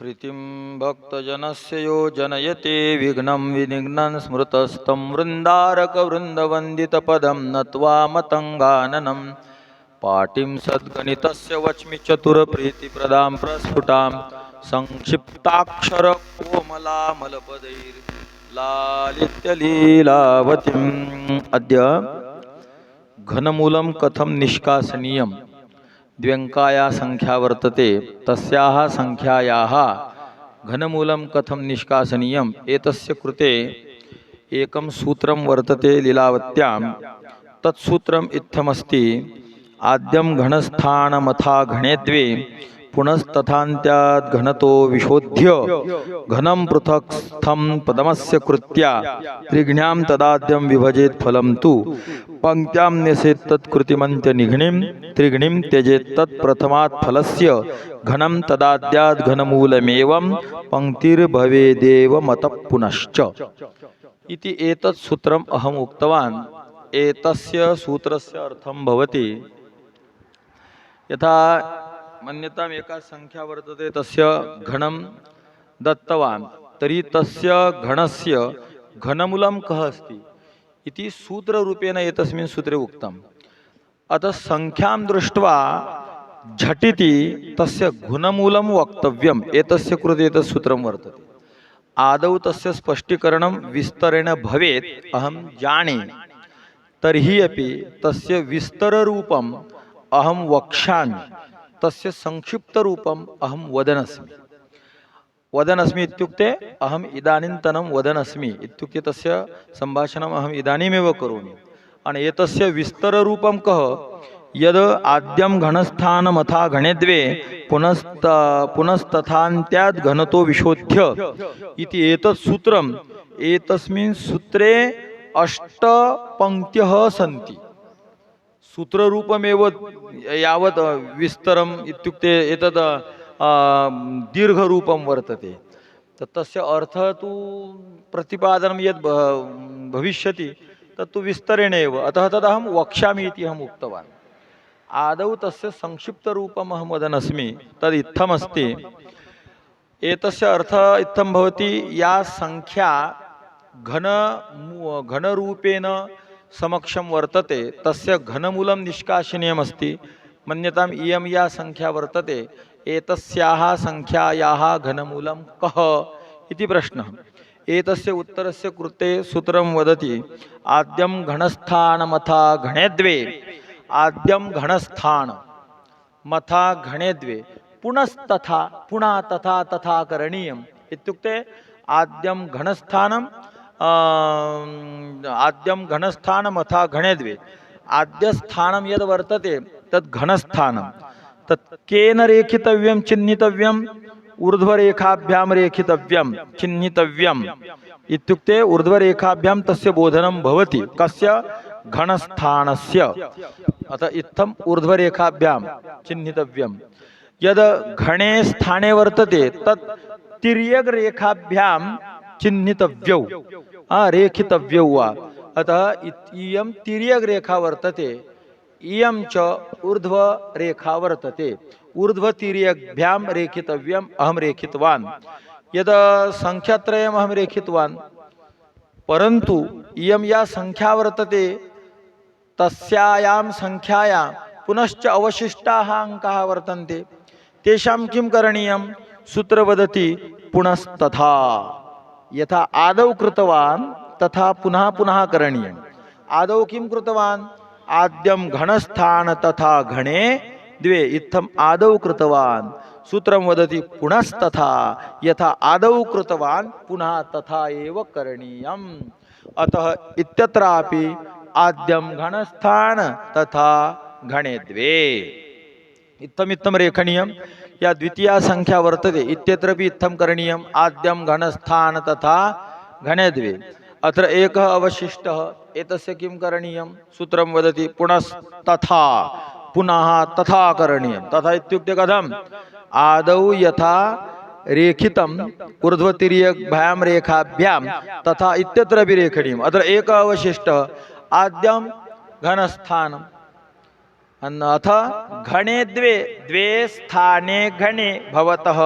प्रीतिं भक्तजनस्य यो जनयते विघ्नं विनिघ्नं स्मृतस्तं वृन्दारकवृन्दवन्दितपदं नत्वा मतङ्गाननं। पाटिं सद्गणितस्य वच्मि चतुरप्रीतिप्रदां प्रस्फुटां संक्षिप्ताक्षरकोमलामलपदैर्लालित्यलीलावतीम्। अद्य घनमूलं कथं निष्कासनीयम्? द्व्यङ्काया सङ्ख्या वर्तते तस्याः सङ्ख्यायाः घनमूलं कथं निष्कासनीयम् एतस्य कृते एकं सूत्रं वर्तते लीलावत्यां। तत्सूत्रम् इत्थमस्ति आद्यं घनस्थानमथा घणे द्वे पुनस्तथान्त्याद् घनतो विशोध्य घनं पृथक् स्थं पदमस्य कृत्या त्रिघ्ण्यां तदाद्यं विभजेत् फलं तु पङ्क्त्यां न्यसेत् तत्कृतिमन्त्यनिघ्निं त्रिघ्निं त्यजेत् तत्प्रथमात् फलस्य घनं तदाद्याद् घनमूलमेवं पङ्क्तिर्भवेदेव मत पुनश्च इति एतत् सूत्रम् अहम् उक्तवान्। एतस्य सूत्रस्य अर्थं भवति यथा मन्यताम् एका सङ्ख्या वर्तते तस्य घनं दत्तवान्। तर्हि तस्य घनस्य घनमूलं कः अस्ति? इति सूत्ररूपेण एतस्मिन् सूत्रे उक्तम्। अतः सङ्ख्यां दृष्ट्वा झटिति तस्य घनमूलं वक्तव्यम्। एतस्य कृते एतत् सूत्रं वर्तते। आदौ तस्य स्पष्टीकरणं विस्तरेण भवेत् अहं जाने। तर्हि अपि तस्य विस्तररूपम् अहं वक्ष्यामि। तस्य संक्षिप्तरूपम् अहं वदनस्मि। वदनस्मि इत्युक्ते अहम् इदानीन्तनं वदनस्मि। इत्युक्ते तस्य सम्भाषणम् अहम् इदानीमेव करोमि। आणि एतस्य विस्तररूपं कः? यद् आद्यं घनस्थानमथा घणे द्वे पुनस्त पुनस्तथान्त्यात् घनतो विशोध्य इति एतत् सूत्रम्। एतस्मिन् सूत्रे अष्टपङ्क्त्यः सन्ति। सूत्ररूपमेव यावत् विस्तरम् इत्युक्ते एतद् दीर्घरूपं वर्तते। तत् तस्य अर्थः तु प्रतिपादनं यद् भ- भविष्यति तत्तु विस्तरेण एव अतः तदहं वक्ष्यामि इति अहम् उक्तवान्। आदौ तस्य संक्षिप्तरूपम् अहं वदनस्मि तद् इत्थमस्ति। एतस्य अर्थः इत्थं भवति या सङ्ख्या घन घनरूपेण समक्षं वर्तते तस्य घनमूलं निष्कासनीयमस्ति। मन्यताम् इयं या सङ्ख्या वर्तते एतस्याः सङ्ख्यायाः घनमूलं कः? इति प्रश्नः। एतस्य उत्तरस्य कृते सूत्रं वदति आद्यं घनस्थानमथा घणे द्वे। आद्यं घनस्थान मथा घणे द्वे। पुनस्तथा पुनः तथा तथा करणीयम्। इत्युक्ते आद्यं घनस्थानं आद्यं घनस्थानमथा घणे द्वे आद्यस्थानं यद् वर्तते तद् घनस्थानं। तत् केन रेखितव्यं चिह्नितव्यम् ऊर्ध्वरेखाभ्यां रेखितव्यं चिह्नितव्यम् इत्युक्ते ऊर्ध्वरेखाभ्यां तस्य बोधनं भवति कस्य? घनस्थानस्य। अतः इत्थम् ऊर्ध्वरेखाभ्यां चिह्नितव्यं। यद् घणे स्थाने वर्तते तत् तिर्यग्रेखाभ्यां चिह्नितव्यौ आ, रेखितव्यौ वा अतः इत- इयं तिर्यग्रेखा वर्तते। इयं च ऊर्ध्वरेखा वर्तते। ऊर्ध्वतिर्यग्भ्यां रेखितव्यम् अहं रेखितवान्। यद् सङ्ख्यात्रयम् अहं रेखितवान् परन्तु इयं या सङ्ख्या वर्तते तस्यायां सङ्ख्यायां पुनश्च अवशिष्टाः अङ्काः वर्तन्ते। तेषां किं करणीयं? सूत्र वदति पुनस्तथा। यथा आदौ कृतवान् तथा पुनः पुनः करणीयम्। आदौ किं कृतवान्? आद्यं घनस्थान तथा घणे द्वे इत्थम् आदौ कृतवान् सूत्रं वदति पुनस्तथा यथा आदौ कृतवान् पुनः तथा एव करणीयम्। अतः इत्यत्रापि आद्यं घनस्थान तथा घणे द्वे। इत्थमित्थं रेखणीयम या द्वितीया सङ्ख्या वर्तते। इत्यत्रपि इत्थं करणीयम्। आद्यं घनस्थान तथा घनेद्वे। अत्र एकः अवशिष्टः। एतस्य किं करणीयं सूत्रं वदति पुनस्तथा। पुनः तथा करणीयं तथा इत्युक्ते कथम्? आदौ यथा रेखितम् ऊर्ध्वतिर्यग्भ्यां रेखाभ्यां तथा इत्यत्रापि रेखनीयम्। अत्र एकः अवशिष्टः। आद्यं घनस्थानम्। अथ घणे द्वे द्वे स्थाने घणे भवतः।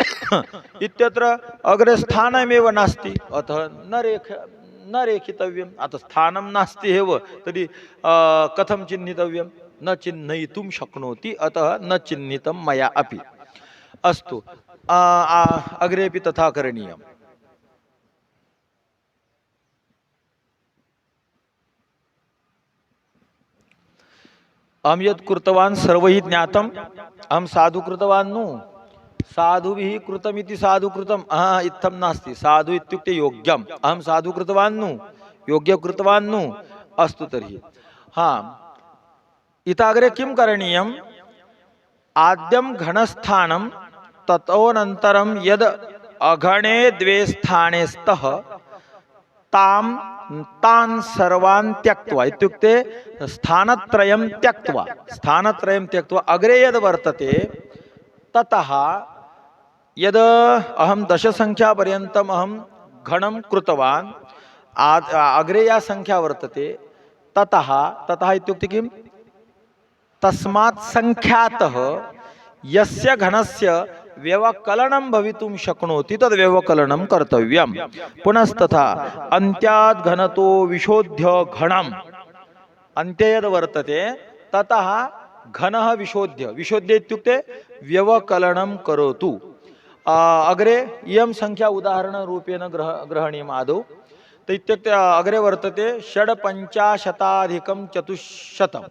इत्यत्र अग्रे स्थानमेव नास्ति। अतः न रेख न रेखितव्यम्। अतः स्थानं नास्ति एव। तर्हि कथं चिह्नितव्यं? न चिह्नयितुं शक्नोति। अतः न चिह्नितं मया अपि। अस्तु। अग्रेपि तथा करणीयम्। अहं यत् कृतवान् सर्वैः ज्ञातम् अहं साधु कृतवान् नु साधुभिः कृतमिति साधु कृतं हा इत्थं नास्ति साधु इत्युक्ते योग्यम् अहं साधु कृतवान् नु योग्य कृतवान् नु अस्तु तर्हि हा इताग्रे किं करणीयम् आद्यं घनस्थानं ततोनन्तरं यद् अघणे द्वे ताम तान तां तान् सर्वान् त्यक्त्वा। इत्युक्ते स्थानत्रयं त्यक्त्वा। स्थानत्रयं त्यक्त्वा अग्रे यद् वर्तते ततः यद् अहं दशसङ्ख्यापर्यन्तम् अहं घणं कृतवान् आ- अग्रे या सङ्ख्या वर्तते ततः ततः इत्युक्ते किं? तस्मात् सङ्ख्यातः यस्य घनस्य व्यवकलनं भवितुं शक्नोति तद् व्यवकलनं कर्तव्यं पुनस्तथा अन्त्यात् घनतो विशोध्य घणम्। अन्त्ये यद् वर्तते ततः घनः विशोध्य। विशोध्य इत्युक्ते व्यवकलनं करोतु। अग्रे इयं सङ्ख्या उदाहरणरूपेण ग्रह ग्रहणीयम् आदौ। त इत्युक्ते अग्रे वर्तते षड्पञ्चाशताधिकं चतुश्शतम्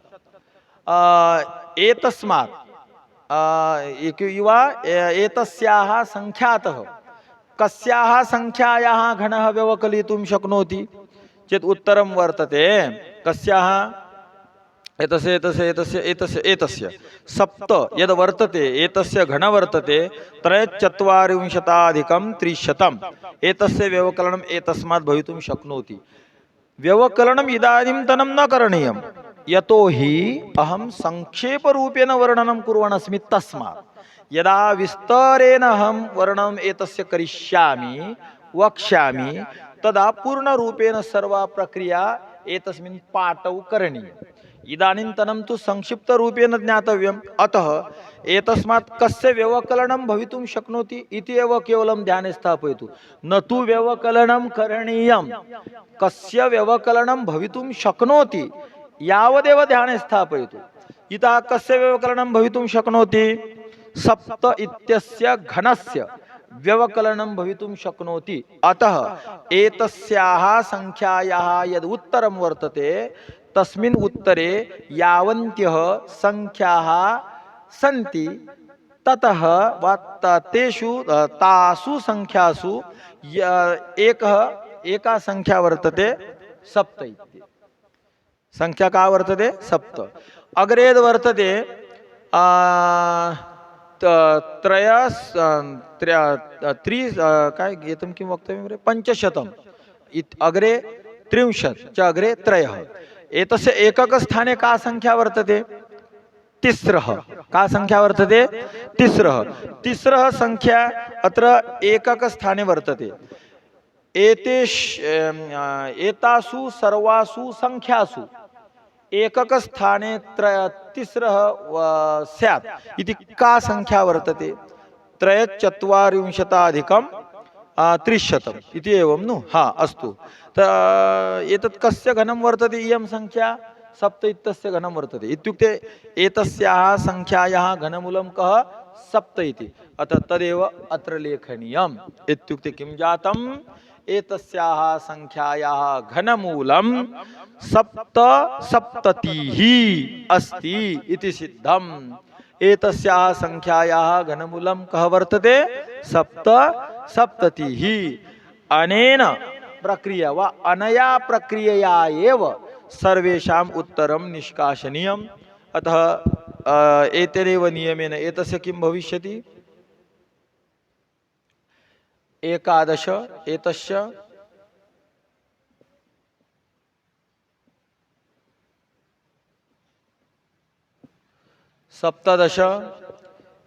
एतस्मात् युवा ए- एतस्याः सङ्ख्यातः कस्याः सङ्ख्यायाः घनः व्यवकलितुं शक्नोति? चेत् उत्तरं वर्तते। कस्याः? एतस्य एतस्य एतस्य एतस्य एतस्य। सप्त। यद् वर्तते एतस्य घन वर्तते त्रयश्चत्वारिंशताधिकं त्रिशतम्। एतस्य व्यवकलनम् एतस्मात् भवितुं शक्नोति। व्यवकलनम् इदानीन्तनं न यतो यतोहि अहं संक्षेपरूपेण वर्णनं कुर्वन् अस्मि तस्मात्। यदा विस्तरेण अहं वर्णनम् एतस्य करिष्यामि वक्ष्यामि तदा पूर्णरूपेण सर्वा प्रक्रिया एतस्मिन् पाठौ करणीया इदानीन्तनं तु संक्षिप्तरूपेण ज्ञातव्यम्। अतः एतस्मात् कस्य व्यवकलनं भवितुं शक्नोति इति एव केवलं ध्याने स्थापयतु। न तु व्यवकलनं करणीयं कस्य व्यवकलनं भवितुं शक्नोति यावदेव ध्याने स्थापयतु। इतः कस्य व्यवकलनं भवितुं शक्नोति? सप्त इत्यस्य घनस्य व्यवकलनं भवितुं शक्नोति। अतः एतस्याः सङ्ख्यायाः यद् उत्तरं वर्तते तस्मिन् उत्तरे यावन्त्यः सङ्ख्याः सन्ति। ततः वा त- तेषु तासु सङ्ख्यासु य- एकः एका सङ्ख्या वर्तते सप्त इति। सङ्ख्या का वर्तते? सप्त. अग्रे वर्तते आ, त- त्रयस् त्रि काय एतं किं वक्तव्यं रे? पञ्चशतम् इत अग्रे त्रिंशत् च अग्रे त्रयः. एतस्य एककस्थाने का सङ्ख्या वर्तते? तिस्रः. का सङ्ख्या वर्तते? तिस्रः. तिस्रः सङ्ख्या अत्र एककस्थाने वर्तते. एतेष एतासु सर्वासु सङ्ख्यासु एककस्थाने त्र तिस्रः वा- स्यात्। इति का सङ्ख्या वर्तते? त्रयचत्वारिंशताधिकं त्रिशतम्। इति एवं नु? हा अस्तु। त एतत् कस्य घनं वर्तते इयं सङ्ख्या सप्त इत्यस्य घनं वर्तते। इत्युक्ते एतस्याः सङ्ख्यायाः घनमूलं कः? सप्त इति। अतः तदेव अत्र लेखनीयम्। इत्युक्ते किं जातम्? एतस्याः सङ्ख्यायाः घनमूलं सप्त सप्ततिः अस्ति इति सिद्धम्। एतस्याः सङ्ख्यायाः घनमूलं कः वर्तते? सप्त सप्ततिः। अनेन प्रक्रिया वा अनया प्रक्रियया एव सर्वेषाम् उत्तरं निष्कासनीयम्। अतः एतदेव नियमेन एतस्य किं भविष्यति? एकादश एतस्य। सप्तदश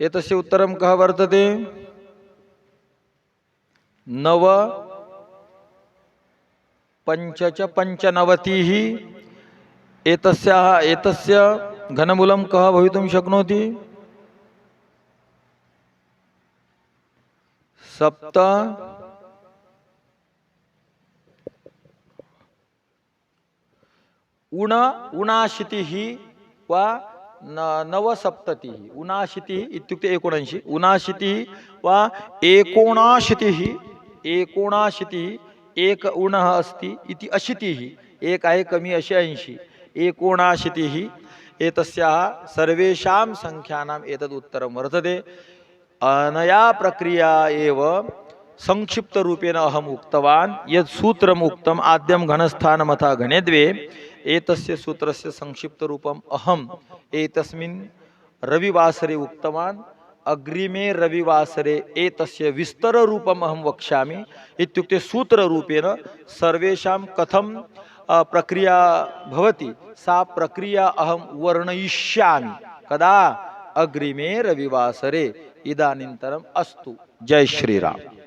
एतस्य उत्तरं कः वर्तते? नव पञ्च च पञ्चनवतिः। एतस्याः एतस्य घनमूलं कः भवितुं शक्नोति? सप्त। उण उणाशितिः वा न नवसप्ततिः इत्युक्ते एकोणऐंशी. उणाशितिः वा एकोणाशिती एकोणाशिती एक उण अस्ति इति अशिती एक आहे कमी अशी ऐंशी. एकोणाशिती एतस्याः सर्वेषां सङ्ख्यानाम् एतद् उत्तरं वर्तते. अनया प्रक्रिया एव संक्षिप्तरूपेण अहम् उक्तवान्। यत् सूत्रम् उक्तम् आद्यं घनस्थानमथा घने द्वे एतस्य सूत्रस्य संक्षिप्तरूपम् अहम् एतस्मिन् रविवासरे उक्तवान्। अग्रिमे रविवासरे एतस्य विस्तररूपम् अहं वक्ष्यामि। इत्युक्ते सूत्ररूपेण सर्वेषां कथं अ, प्रक्रिया भवति सा प्रक्रिया अहं वर्णयिष्यामि। कदा? अग्रिमे रविवासरे। ఇదానింతరం అస్తు. జై శ్రీరామ్.